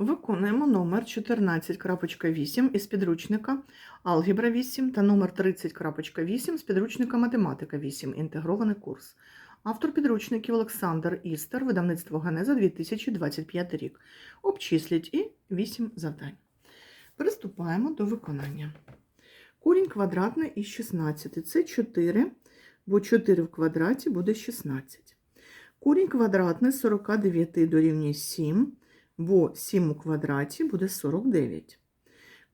Виконуємо номер 14.8 із підручника Алгебра 8 та номер 30.8 з підручника Математика 8. Інтегрований курс. Автор підручників Олександр Істер, видавництво Генеза 2025 рік. Обчисліть і 8 завдань. Приступаємо до виконання. Корінь квадратний із 16. Це 4, бо 4 в квадраті буде 16. Корінь квадратний з 49 дорівнює 7 бо 7 у квадраті буде 49.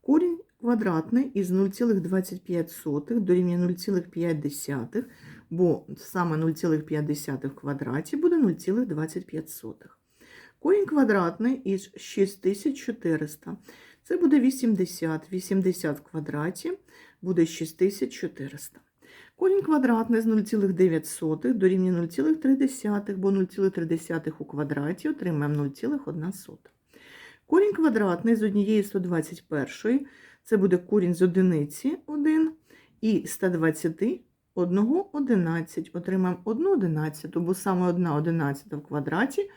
Корінь квадратний із 0,25 дорівнює 0,5, бо саме 0,5 в квадраті буде 0,25. Корінь квадратний із 6400. Це буде 80. 80 в квадраті буде 6400. Корінь квадратний з 0,9 дорівнює 0,3, бо 0,3 у квадраті отримаємо 0,1. Корінь квадратний з однієї 121, це буде корінь з одиниці 1, і 120 1 11. Отримаємо 1 одинадцяту, бо саме 1 одинадцята в квадраті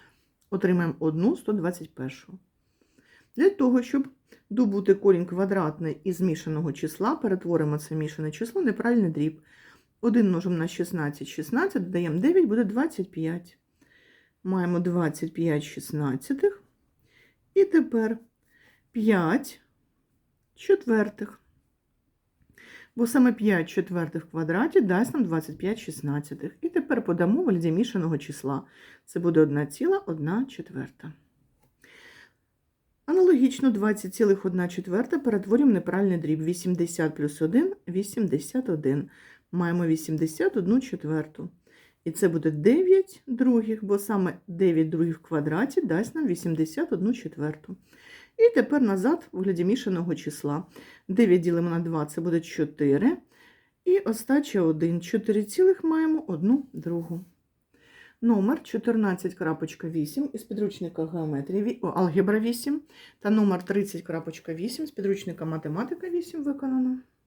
отримаємо 1 121. Для того, щоб добути корінь квадратний із змішаного числа, перетворимо це мішане число неправильний дріб. 1 множимо на 16, 16, додаємо 9, буде 25. Маємо 25 шістнадцятих. І тепер 5 четвертих. Бо саме 5 четвертих в квадраті дасть нам 25 шістнадцятих. І тепер подамо вигляді мішаного числа. Це буде 1,1 четверта. Аналогічно 20,1 четверта перетворюємо неправильний дріб. 80 плюс 1 – 81. Маємо 81 четверту. І це буде 9 других, бо саме 9 других в квадраті дасть нам 81 четверту. І тепер назад у вигляді мішаного числа. 9 ділимо на 2, це буде 4. І остача 1. 4 цілих маємо 1 другу. Номер 14.8 із підручника геометрії алгебра 8 та номер 30.8 з підручника математика 8 виконано.